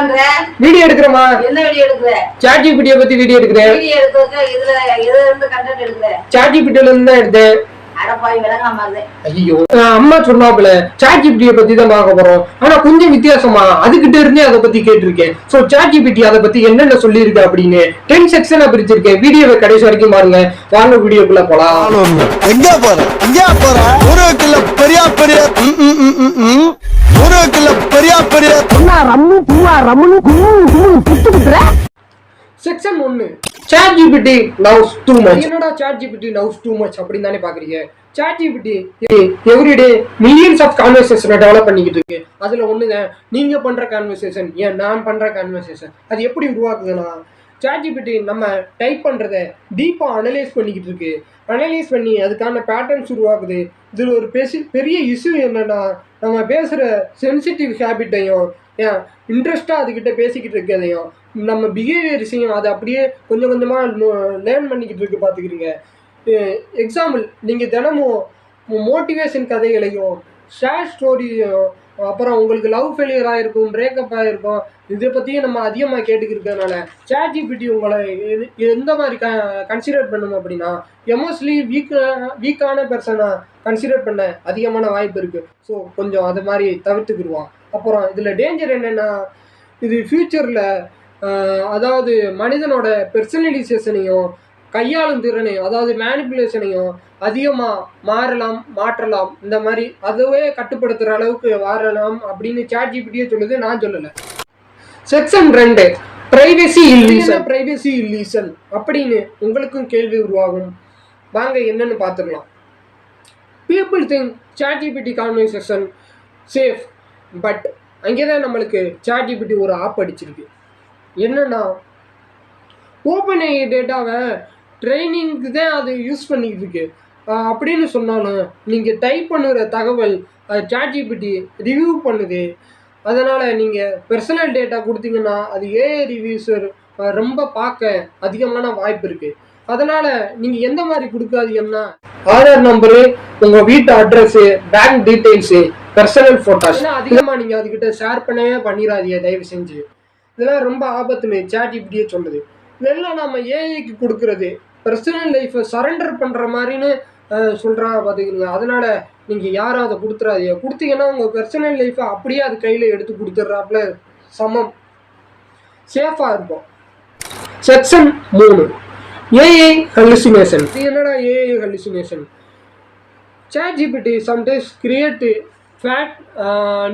பண்ற? வீடியோ எடுக்கிறேமா என்ன வீடியோ எடுக்கிற? சாட் ஜிபிடியை பத்தி வீடியோ எடுக்கிறேன். வீடியோ எடுக்கிறதுக்கு இதுல எதுல இருந்து கண்டென்ட் எடுக்கிற? சாட் ஜிபிடில இருந்து தான் எடுத்தேன். ஐயோ அம்மா சொன்னாப்புல சாட் ஜிபிடியை பத்தி தான் பார்க்க போறோம். ஆனா கொஞ்சம் வித்தியாசமா அதுகிட்ட இருந்தே அதை பத்தி கேட்டிருக்கேன். சோ சாட் ஜிபிடி அதை பத்தி என்னென்ன சொல்லியிருக்கு அப்படின்னு டென் செக்ஷனா பிரிச்சிருக்கேன். வீடியோவை கடைசி வரைக்கும் பாருங்க. வாங்க வீடியோக்குள்ள போலாம். எங்க போற? எங்க போற? ஊருக்குள்ள பெரியா பெரிய. ம், ம், ம், ம், ம். ஊருக்குள்ள பெரியா பெரிய செக்ஷன் ஒன்னு chat GPT loves too much என்னடா chat GPT loves too much அப்படின்னு தானே பாக்குறீங்க chat GPT everyday millions of கான்வர்சேஷனை develop பண்ணிக்கிட்டு இருக்கு அதுல ஒண்ணுதான் நீங்க பண்ற கான்வர்சேஷன் ஏன் நான் பண்ற கான்வர்சேஷன் அது எப்படி உருவாக்குதுன்னா சாட் ஜிபிடி நம்ம டைப் பண்றத டீப்பா அனலைஸ் பண்ணிக்கிட்டு இருக்கு. அனலைஸ் பண்ணி அதுக்கான பேட்டர்ன்ஸ் உருவாக்குது. இதில் ஒரு பெசி பெரிய இஷ்யூ என்னென்னா நம்ம பேசுகிற சென்சிட்டிவ் ஹேபிட்டையும் ஏன் இன்ட்ரெஸ்ட்டாக அதுக்கிட்ட பேசிக்கிட்டு இருக்கிறதையும் நம்ம பிஹேவியர்ஸையும் அதை அப்படியே கொஞ்சம் கொஞ்சமாக லேர்ன் பண்ணிக்கிட்டு இருக்கு பார்த்துக்கிறீங்க எக்ஸாம்பிள் நீங்கள் தினமும் மோட்டிவேஷன் கதைகளையும் ஷேர் ஸ்டோரியும் அப்புறம் உங்களுக்கு லவ் ஃபெயிலியர் ஆகிருக்கும் பிரேக்கப் ஆகிருக்கும் இதை பற்றியும் நம்ம அதிகமாக கேட்டுக்கிறதுனால சேட் ஜிபிடி உங்களை எது- எந்த மாதிரி க கன்சிடர் பண்ணும் அப்படின்னா எமோஸ்ட்லி வீக் வீக்கான பர்சனை கன்சிடர் பண்ண அதிகமான வாய்ப்பு இருக்குது ஸோ கொஞ்சம் அது மாதிரி தவிர்த்துக்கிடுவான் அப்புறம் இதில் டேஞ்சர் என்னென்னா இது ஃப்யூச்சரில் அதாவது மனிதனோட பெர்சனலைசேஷனையும் கையாளும் திறனையும் அதாவது மேனிப்புலேஷனையும் அதிகமாக மாறலாம் மாற்றலாம். இந்த மாதிரி அதுவே கட்டுப்படுத்துகிற அளவுக்கு வாரலாம் அப்படின்னு சாட் ஜிபிடியே சொல்லுது நான் சொல்லலை. செக்ஷன் ரெண்டு பிரைவசி இல்லீசன் பிரைவசி இல்லீசன் அப்படின்னு உங்களுக்கும் கேள்வி உருவாகும். வாங்க என்னன்னு பார்த்துக்கலாம் people think chat GPT conversation safe but அங்கே தான் நம்மளுக்கு சாட் ஜிபிடி ஒரு ஆப் அடிச்சிருக்கு. என்னன்னா ஓப்பன் ஐ டேட்டாவை ட்ரைனிங்க்கு தான் அது யூஸ் பண்ணிக்கிட்டு இருக்கு அப்படின்னு சொன்னாலும் நீங்கள் டைப் பண்ணுற தகவல் சாட் ஜிபிடி ரிவ்யூ பண்ணுது. அதனால் நீங்கள் பர்சனல் டேட்டா கொடுத்தீங்கன்னா அது ஏஐ ரிவ்யூஸர் ரொம்ப பார்க்க அதிகமான வாய்ப்பு இருக்குது அதனால் நீங்கள் எந்த மாதிரி கொடுக்காதீங்கன்னா ஆதார் நம்பரு உங்கள் வீட்டு address bank details personal photos அதிகமாக நீங்கள் அதுக்கிட்ட ஷேர் பண்ணவே பண்ணிடாதீங்க தயவு செஞ்சு. இதெல்லாம் ரொம்ப ஆபத்துன்னு சாட் இப்படியே சொல்லுது. இதெல்லாம் நம்ம ஏஐக்கு கொடுக்கறது பர்சனல் லைஃப்பை சரண்டர் பண்ணுற மாதிரின்னு சொல்கிறாங்க பார்த்துக்கிறீங்க அதனால் நீங்கள் யாரும் அதை கொடுத்துறாதீங்க. கொடுத்தீங்கன்னா உங்கள் பர்சனல் லைஃப்பை அப்படியே அது கையில் எடுத்து கொடுத்துட்றாப்புல சமம். சேஃபாக இருக்கும் செக்ஷன் மூணு. ஏஐ ஹல்லுசினேஷன் இது என்னடா AI hallucination chat GPT sometimes create fake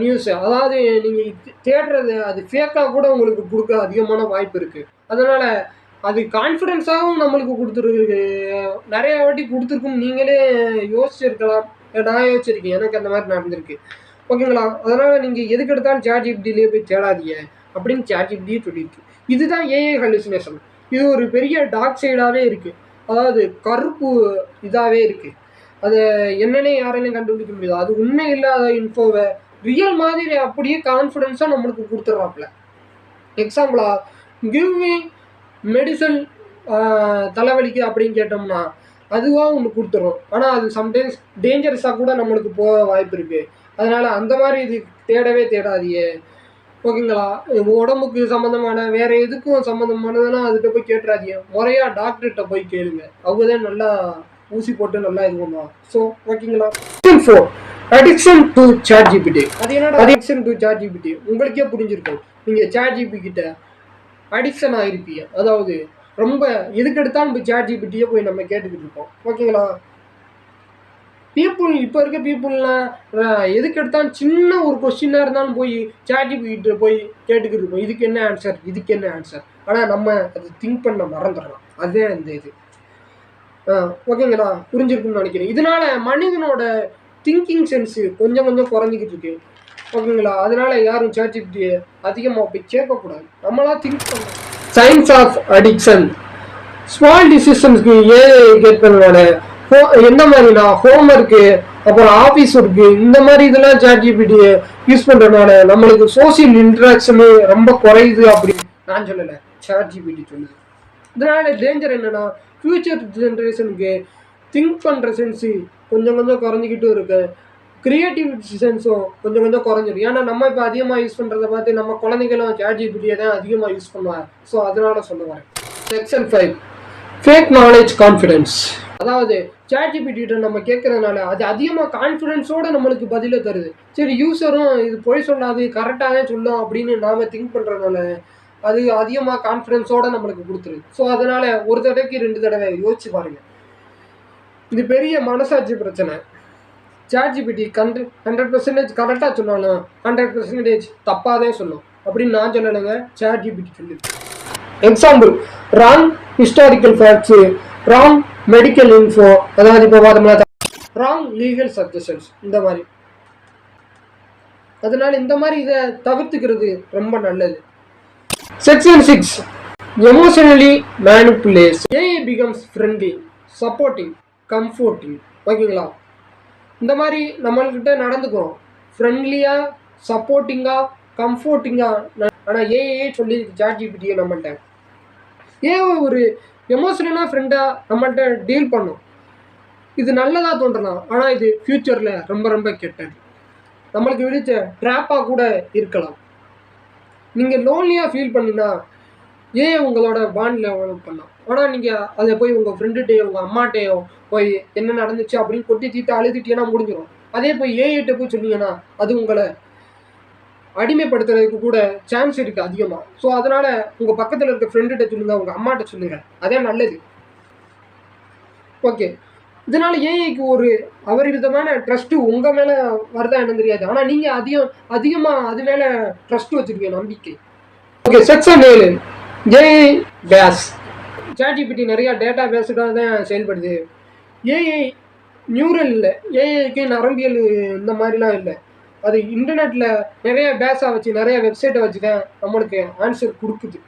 news அதாவது நீங்கள் தேடுறது அது ஃபேக்காக கூட உங்களுக்கு கொடுக்க அதிகமான வாய்ப்பு இருக்குது அதனால் அது கான்ஃபிடென்ஸாகவும் நம்மளுக்கு கொடுத்துருக்கு. நிறைய வாட்டி கொடுத்துருக்கும் நீங்களே யோசிச்சிருக்கலாம். நான் யோசிச்சிருக்கேன். எனக்கு அந்த மாதிரி நடந்திருக்கு. ஓகேங்களா? அதனால் நீங்கள் எதுக்கு எடுத்தாலும் சார்ஜ் இப்படிலேயே போய் தேடாதீங்க அப்படின்னு சேட் இப்படியே சொல்லியிருக்கு. இதுதான் ஏஐ ஹல்லுசினேஷன் இது ஒரு பெரிய டார்க் சைடாகவே இருக்குது அதாவது கருப்பு இதாகவே இருக்குது அதை என்னன்னே யாராலையும் கண்டுபிடிக்க முடியாது. அது உண்மை இல்லாத இன்ஃபோவை ரியல் மாதிரி அப்படியே கான்ஃபிடென்ஸாக நம்மளுக்கு கொடுத்துட்றாப்புல. எக்ஸாம்பிளா கிவ் மீ மெடிசன் தலைவலிக்கு அப்படின்னு கேட்டோம்னா அதுவாக ஒன்று கொடுத்துரும். ஆனால் அது சம்டைம்ஸ் டேஞ்சரஸாக கூட நம்மளுக்கு போக வாய்ப்பு இருக்குது அதனால் அந்த மாதிரி இது தேடவே தேடாதீங்க. ஓகேங்களா? உடம்புக்கு சம்மந்தமான வேற எதுக்கும் சம்மந்தமானதுன்னா அதுகிட்ட போய் கேட்டுறாதீங்க. முறையாக டாக்டர்கிட்ட போய் கேளுங்க. அவங்க தான் நல்லா ஊசி போட்டு நல்லா இது பண்ணுவாங்க. ஸோ ஓகேங்களா? Four addiction to chat GPT அது என்னடா? அடிக்ஷன் டு சாட் ஜிபிடி உங்களுக்கே புரிஞ்சிருக்கும். நீங்கள் சாட் ஜிபி கிட்ட அடிக்ஷன் ஆகிருப்பீங்க அதாவது ரொம்ப எதுக்கு நம்ம போய் ஜிபிட்டியே போய் நம்ம கேட்டுக்கிட்டு இருப்போம் ஓகேங்களா? பீப்புள் இப்போ இருக்க பீப்புள்லாம் எதுக்கு எடுத்தாலும் சின்ன ஒரு கொஸ்டினாக இருந்தாலும் போய் சாட் ஜிபிகிட்ட போய் கேட்டுக்கிட்டு இருப்போம் இதுக்கு என்ன ஆன்சர் இதுக்கு என்ன ஆன்சர் ஆனால் நம்ம அது திங்க் பண்ண மறந்துடலாம். அதே அந்த இது. ஓகேங்களா? புரிஞ்சிருக்கும்னு நினைக்கிறேன். இதனால மனிதனோட திங்கிங் சென்ஸு கொஞ்சம் கொஞ்சம் குறைஞ்சிக்கிட்டு இருக்கு ஓகேங்களா? அதனால யாரும் சேட்ஜிபிட்டியை அதிகமாக போய் கேட்கக்கூடாது. நம்மளாம் திங்க் பண்ணணும். சயின்ஸ் ஆஃப் அடிக்ஷன் ஸ்மால் டிசிஷன்ஸ்க்கு ஏஐ கேட் பண்ணுவாங்க என்ன மாதிரினா ஹோம்ஒர்க்கு அப்புறம் ஆஃபீஸ் ஒர்க்கு இந்த மாதிரி இதெல்லாம் சாட்ஜிபிடி யூஸ் பண்ணுறதுனால நம்மளுக்கு சோசியல் இன்ட்ராக்ஷனு ரொம்ப குறையுது அப்படின்னு நான் சொல்லலை. சாட்ஜிபிடி சொல்லுது. இதனால டேஞ்சர் என்னன்னா ஃப்யூச்சர் ஜென்ரேஷனுக்கு திங்க் பண்ணுற சென்ஸு கொஞ்சம் கொஞ்சம் குறைஞ்சிக்கிட்டும் இருக்குது கிரியேட்டிவிட்டி சென்ஸும் கொஞ்சம் கொஞ்சம் குறைஞ்சிடும் ஏன்னா நம்ம இப்போ அதிகமாக யூஸ் பண்ணுறத பார்த்து நம்ம குழந்தைகளும் சட்ஜிபிடியை தான் அதிகமாக யூஸ் பண்ணுவாங்க. ஸோ அதனால சொல்ல வரேன். Section five fake knowledge confidence அதாவது சேட்ஜிபிடிட்ட நம்ம கேட்கறதுனால அது அதிகமாக கான்ஃபிடென்ஸோட நம்மளுக்கு பதிலை தருது. சரி யூஸரும் இது பொய் சொல்லாது கரெக்டாக சொல்லும் அப்படின்னு நாம் திங்க் பண்ணுறதுனால அது அதிகமாக கான்ஃபிடென்ஸோடு நம்மளுக்கு கொடுத்துருது. ஸோ அதனால் ஒரு தடவைக்கு ரெண்டு தடவை யோசிச்சு பாருங்கள் இது பெரிய மனசாட்சி பிரச்சனை. சேட் ஜிபிடி ஹண்ட்ரட் பர்சன்டேஜ் கரெக்டாக சொன்னாலும் ஹண்ட்ரட் பர்சன்டேஜ் தப்பாக தான் சொல்லும் அப்படின்னு நான் சொல்லலைங்க சேட் ஜிபிடி சொல்லுது example wrong historical facts wrong medical info அதாவது இப்போ பார்த்தோம்னா ராங் லீகல் சஜஷன்ஸ் இந்த மாதிரி. அதனால இந்த மாதிரி இதை தவிர்த்துக்கிறது ரொம்ப நல்லது. Section six emotionally manipulates AI becomes friendly supporting comforting ஓகேங்களா? இந்த மாதிரி நம்மள்கிட்ட நடந்துக்கிறோம் ஃப்ரெண்ட்லியாக சப்போர்ட்டிங்காக கம்ஃபோர்ட்டிங்காக ஆனால் ஏஏ சொல்லி சாட் ஜிபிடியை நம்மள்கிட்ட ஏன் ஒரு எமோஷனலாக ஃப்ரெண்டாக நம்மள்கிட்ட டீல் பண்ணும். இது நல்லதாக தோன்றலாம் ஆனால் இது ஃப்யூச்சரில் ரொம்ப ரொம்ப கெட்டது. நம்மளுக்கு விடிச்ச ட்ராப்பாக கூட இருக்கலாம். நீங்கள் லோன்லியாக ஃபீல் பண்ணினா ஏன் உங்களோட பாண்டில் பண்ணலாம் ஆனால் நீங்கள் அதை போய் உங்கள் ஃப்ரெண்டுகிட்டையோ உங்கள் அம்மாட்டையோ போய் என்ன நடந்துச்சு அப்படின்னு கொட்டி தீட்டு அழுதுட்டீங்கன்னா முடிஞ்சிடும் அதே போய் ஏஐட்ட போய் சொன்னீங்கன்னா அது உங்களை அடிமைப்படுத்துறதுக்கு கூட சான்ஸ் இருக்குது அதிகமாக ஸோ அதனால் உங்கள் பக்கத்தில் இருக்க ஃப்ரெண்டுகிட்ட சொல்லுங்கள் உங்கள் அம்மாட்ட சொல்லுங்கள் அதே நல்லது. ஓகே இதனால ஏஐக்கு ஒரு அபரிவிதமான ட்ரஸ்ட்டு உங்கள் மேலே வருதா என்னன்னு தெரியாது. ஆனால் நீங்கள் அதிகம் அதிகமாக அது மேலே ட்ரஸ்ட் வச்சுருக்கீங்க நம்பிக்கை. ஓகே செக்ஷன் ஏழு. ஏஐ பேஸ் சாட்ஜிபிடி நிறையா டேட்டா பேஸ்டாக தான் செயல்படுது. ஏஐ நியூரல் இல்லை. ஏஐக்கு நரம்பியல் இந்த மாதிரிலாம் இல்லை. அது இன்டர்நெட்டில் நிறைய பேஸாக வச்சு நிறைய வெப்சைட்டை வச்சு தான் நம்மளுக்கு ஆன்சர் கொடுக்குது.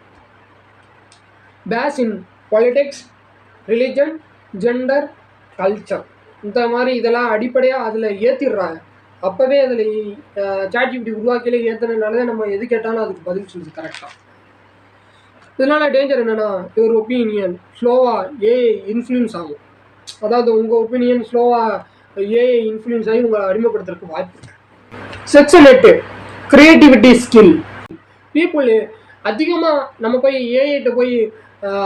Bias in politics religion gender culture இந்த மாதிரி இதெல்லாம் அடிப்படையாக அதில் ஏற்றிடுறாங்க அப்போவே அதில் சாட்ஜிபிடி உருவாக்கியில ஏற்றுனதுனால தான் நம்ம எது கேட்டாலும் அதுக்கு பதில் சொல்லுது கரெக்டாக இதனால் டேஞ்சர் என்னென்னா ஒரு ஒப்பீனியன் ஸ்லோவாக ஏஐ இன்ஃப்ளூயன்ஸ் ஆகும். அதாவது உங்கள் ஒப்பீனியன் ஸ்லோவாக ஏஐ இன்ஃப்ளூயன்ஸ் ஆகி உங்களை அறிமுகப்படுத்துறதுக்கு வாய்ப்பு இருக்கு. செக்ஷன் எட்டு கிரியேட்டிவிட்டி ஸ்கில் பீப்புள் அதிகமாக நம்ம போய் ஏஐட்ட போய்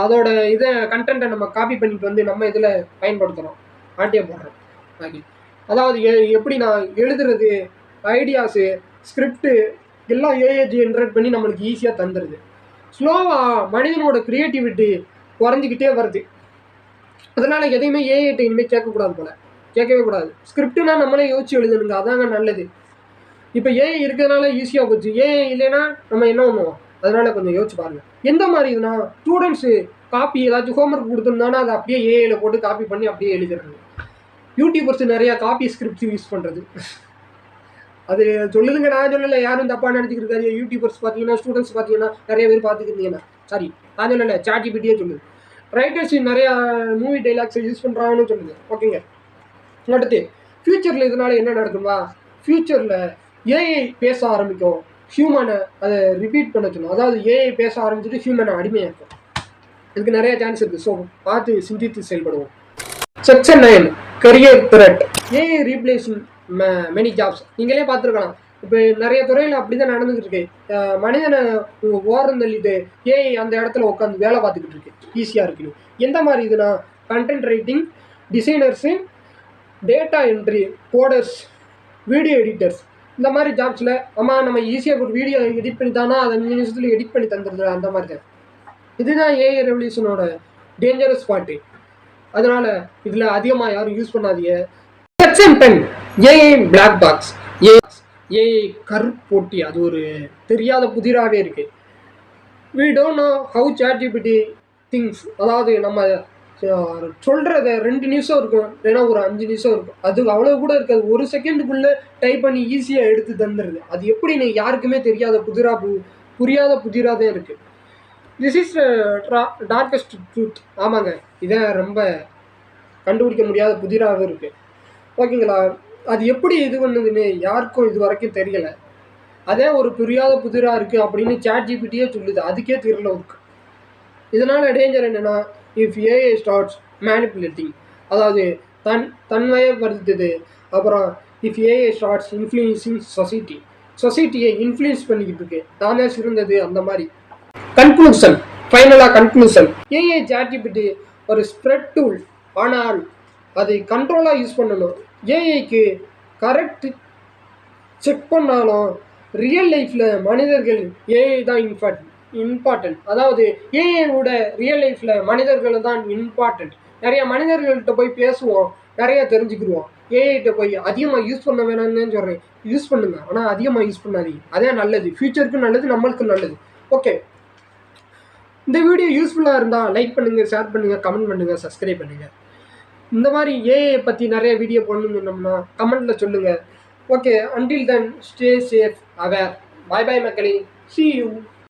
அதோட இதை கண்டென்ட்டை நம்ம காப்பி பண்ணிட்டு வந்து நம்ம இதில் பயன்படுத்துகிறோம் ஆட்டியை போடுறோம். ஓகே அதாவது எ- எப்படி நான் எழுதுறது ஐடியாஸு ஸ்கிரிப்டு எல்லாம் ஏஐ ஜென்ரேட் பண்ணி நம்மளுக்கு ஈஸியாக தந்துடுது ஸ்லோவாக மனிதனோட க்ரியேட்டிவிட்டி குறைஞ்சிக்கிட்டே வருது. அதனால் எதையுமே ஏஐட்ட இனிமேல் கேட்கக்கூடாது போல. கேட்கவே கூடாது. ஸ்கிரிப்டுனா நம்மளே யோசிச்சு எழுதணுங்க. அதாங்க நல்லது. இப்போ ஏஐ இருக்கிறதுனால ஈஸியாக போச்சு. ஏஐ இல்லைன்னா நம்ம என்ன பண்ணுவோம்? அதனால் கொஞ்சம் யோசிச்சு பாருங்கள் எந்த மாதிரி இதுனா ஸ்டூடெண்ட்ஸு காப்பி ஏதாச்சும் ஹோம்ஒர்க் கொடுத்துருந்தானா அதை அப்படியே ஏஐயில் போட்டு காப்பி பண்ணி அப்படியே எழுதிடுறது யூடியூபர்ஸ் நிறையா காப்பி ஸ்கிரிப்ட்ஸ் யூஸ் பண்ணுறது அது சொல்லுதுங்க நான் சொல்லலை. யாரும் தப்பாக நினச்சிக்கிட்டு இருக்காது யூடியூபர்ஸ் பார்த்தீங்கன்னா ஸ்டூடெண்ட்ஸ் பார்த்தீங்கன்னா நிறைய பேர் பார்த்துக்கிட்டீங்கன்னா சாரி நான் சொல்லலை. சாட்ஜிபிட்டியே சொல்லுது. ரைட்டர்ஸ் நிறையா மூவி டைலாக்ஸை யூஸ் பண்ணுறாங்கன்னு சொல்லுது. ஓகேங்க அடுத்து ஃப்யூச்சரில் இதனால் என்ன நடக்குமா ஃப்யூச்சரில் ஏஐ பேச ஆரம்பிக்கும். ஹியூமனை அதை ரிப்பீட் பண்ண சொல்லும். அதாவது ஏஐ பேச ஆரம்பிச்சுட்டு ஹியூமனை அடிமையாக்கும். இதுக்கு நிறைய சான்ஸ் இருக்குது ஸோ பார்த்து சிந்தித்து செயல்படுவோம். Section nine career threat AI replacing many jobs நீங்களே பார்த்துருக்கலாம். இப்போ நிறைய துறையில் அப்படி தான் நடந்துகிட்டு இருக்கு. மனிதனை ஓரம் தள்ளிட்டு ஏஐ அந்த இடத்துல உட்காந்து வேலை பார்த்துக்கிட்டு இருக்கு. ஈஸியாக இருக்குன்னு எந்த மாதிரி இதுனா content writing designers data entry coders video editors இந்த மாதிரி ஜாப்ஸில் ஆமாம் நம்ம ஈஸியாக ஒரு வீடியோ எடிட் பண்ணி தானா அதை அஞ்சு நிமிஷத்தில் எடிட் பண்ணி தந்துடுது அந்த மாதிரி தான். இதுதான் ஏஐ ரெவல்யூஷனோட டேஞ்சரஸ் பார்ட்டு அதனால் இதில் அதிகமாக யாரும் யூஸ் பண்ணாதீங்க. Section AI black box a AI கருப்போட்டி அது ஒரு தெரியாத புதிராகவே இருக்குது we don't know how chat thinks அதாவது நம்ம சொல்கிறத ரெண்டு நிமிஷம் இருக்கும் இல்லைன்னா ஒரு அஞ்சு நிமிஷம் இருக்கும். அது அவ்வளோ கூட இருக்காது. ஒரு செகண்டுக்குள்ளே டைப் பண்ணி ஈஸியாக எடுத்து தந்துடுது அது எப்படி நீ யாருக்குமே தெரியாத புதிரா பு புரியாத புதிராக தான் இருக்குது திஸ் இஸ் டார்கஸ்ட் ட்ரூத் ஆமாங்க. இதான் ரொம்ப கண்டுபிடிக்க முடியாத புதிராகவும் இருக்குது ஓகேங்களா? அது எப்படி இது பண்ணுதுன்னு யாருக்கும் இது வரைக்கும் தெரியலை. அதே ஒரு புரியாத புதிராக இருக்குது அப்படின்னு சாட் ஜிபிட்டியே சொல்லுது. அதுக்கே தெரியல இருக்கு. இதனால் டேஞ்சர் என்னென்னா இஃப் ஏஐ ஸ்டார்ட்ஸ் மேனிப்புலேட்டிங் அதாவது தன் தன்மையப்படுத்துது அப்புறம் if AI starts influencing society சொசைட்டியை influence பண்ணிக்கிட்டு இருக்கு. தானே சிறந்தது அந்த மாதிரி. கன்க்ளூஷன் ஃபைனலாக கன்க்ளூஷன் ஏஐ ஜாட்டிபிட்டி ஒரு ஸ்ப்ரெட் டூல் ஆனால் அதை கண்ட்ரோலாக யூஸ் பண்ணணும். ஏஐக்கு கரெக்ட் செக் பண்ணாலும் ரியல் லைஃப்பில் மனிதர்கள் ஏஐ தான் இம்பார்ட்டன்ட் இம்பார்ட்டன்ட் அதாவது ஏஐயோட ரியல் லைஃப்பில் மனிதர்கள் தான் இம்பார்ட்டன்ட் நிறைய மனிதர்கள்ட்ட போய் பேசுவோம் நிறைய தெரிஞ்சுக்கிடுவோம். ஏஐட்ட போய் அதிகமாக யூஸ் பண்ண வேணாம்னு சொல்கிறேன் யூஸ் பண்ணுங்க. ஆனால் அதிகமாக யூஸ் பண்ணாதீங்க. அதே நல்லது. ஃப்யூச்சருக்கும் நல்லது நம்மளுக்கும் நல்லது. ஓகே இந்த வீடியோ யூஸ்ஃபுல்லாக இருந்தால் லைக் பண்ணுங்கள் ஷேர் பண்ணுங்கள் கமெண்ட் பண்ணுங்கள் சப்ஸ்கிரைப் பண்ணுங்கள் இந்த மாதிரி ஏஐ பற்றி நிறைய வீடியோ போடணும்னு சொன்னோம்னா கமெண்ட்டில் சொல்லுங்கள் okay until then stay safe aware bye bye மக்களே. See you